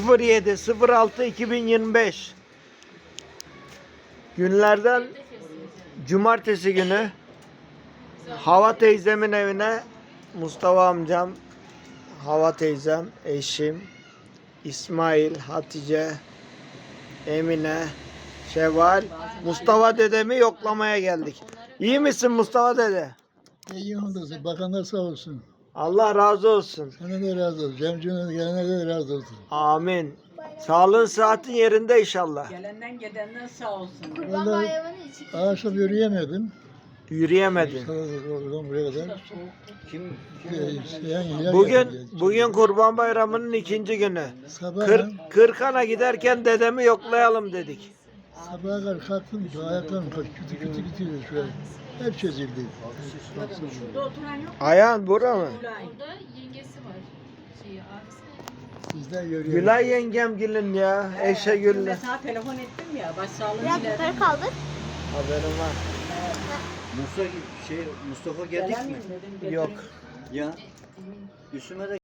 07 06 2025 Günlerden cumartesi günü Hava teyzemin evine Mustafa amcam, Hava teyzem, eşim, İsmail, Hatice, Emine, Şevval, Mustafa dedemi yoklamaya geldik. İyi misin Mustafa dede? İyi olsun. Bakanlar sağ olsun. Allah razı olsun. Sana da razı olsun. Cemcinin gelene de razı olsun. Amin. Sağlığın saatin yerinde inşallah. Gelenden gidenden sağ olsun. Kurban Vallahi- bayramını için. Ağaçta yürüyemedim. Yürüyemedin. Oradan buraya kadar. Kim? Ee, yer Bugün bugün Kurban Bayramı'nın ikinci günü. Sabah, Kır, Kırkan'a giderken dedemi yoklayalım dedik. Sabaha kadar kalktım. Ayaklarım kalktı. Kütü kütü kütü şöyle. Hep çözüldü. Şurada oturan yok. Ayhan bura mı? Gülay. Orada yengesi var. Şeyi abisi. Sizden görüyorum. Gülay yengem gülün ya. Eşe Dün gülle. de sana telefon ettim ya. Başsağlığı Biraz dilerim. yukarı kaldır. Haberim var. Mustafa şey Mustafa geldik mi? Dedim. Yok. Ya üstüme de